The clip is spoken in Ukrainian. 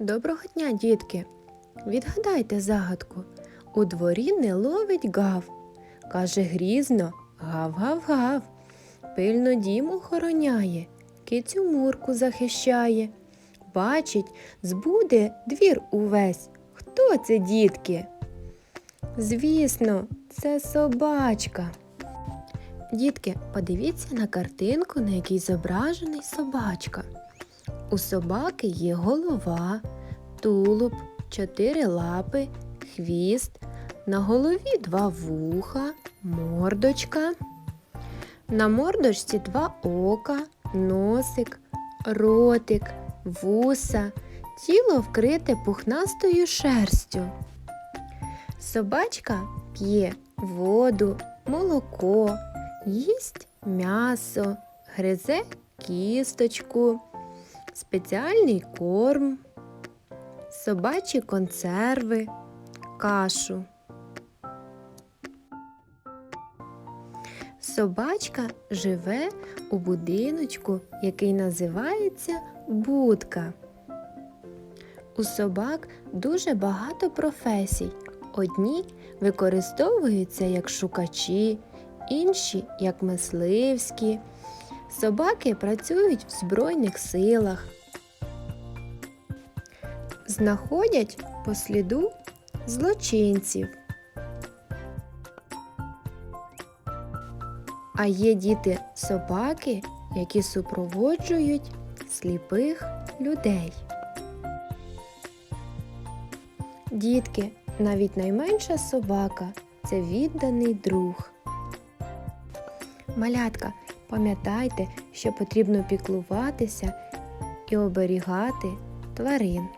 Доброго дня, дітки! Відгадайте загадку. У дворі не ловить гав. Каже грізно гав-гав-гав. Пильно дім охороняє, кицю мурку захищає. Бачить, збуде двір увесь. Хто це, дітки? Звісно, це собачка. Дітки, подивіться на картинку, на якій зображений собачка. У собаки є голова, тулуб, чотири лапи, хвіст, на голові два вуха, мордочка. На мордочці два ока, носик, ротик, вуса, тіло вкрите пухнастою шерстю. Собачка п'є воду, молоко, їсть м'ясо, гризе кісточку, спеціальний корм, собачі консерви, кашу. Собачка живе у будиночку, який називається будка. У собак дуже багато професій. Одні використовуються як шукачі, інші як мисливські. Собаки працюють в Збройних силах, знаходять по сліду злочинців. А є діти собаки, які супроводжують сліпих людей. Дітки, навіть найменша собака це відданий друг. Малятка, пам'ятайте, що потрібно піклуватися і оберігати тварин.